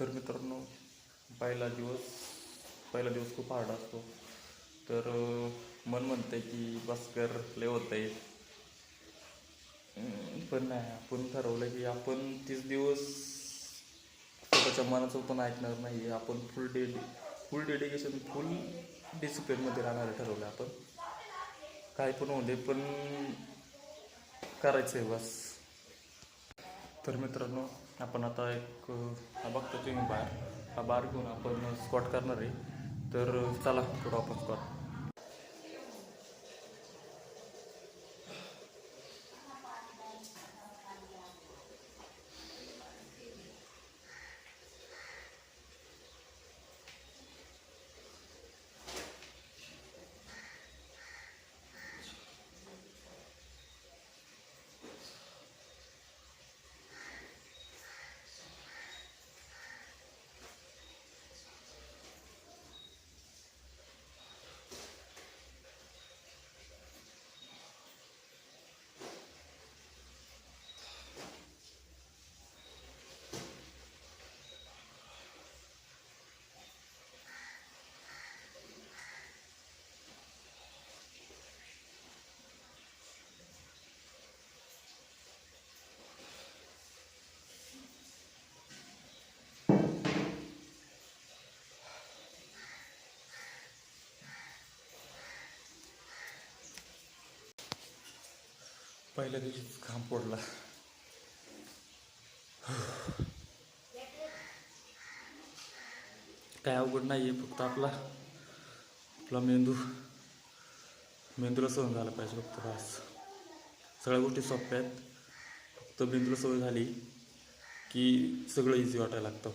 तर मित्रांनो पहिला दिवस पहिला दिवस खूप हार्ड असतो. तर मन मन आहे की बस कर लय होत आहे पण नाही आपण ठरवलं की आपण तीस दिवस स्वतःच्या मनाचं पण ऐकणार नाही आपण फुल डे फुल डेडिकेशन फुल डिसिप्लिनमध्ये राहणार ठरवलं आपण. काय पण होऊ दे पण करायचं आहे बस. तर मित्रांनो आपण आता एक हा बघतो तुम्ही बार हा बार घेऊन आपण स्कॉट करणार आहे. तर चला करू आपण स्क्वॉट पहिल्या दिवशीच घाम पडला. काय अवघड नाही आहे फक्त आपला आपला मेंदू मेंदूला सहन झाला पाहिजे फक्त बस. सगळ्या गोष्टी सोप्या आहेत. फक्त मेंदूला सवय झाली की सगळं इझी वाटायला लागतं.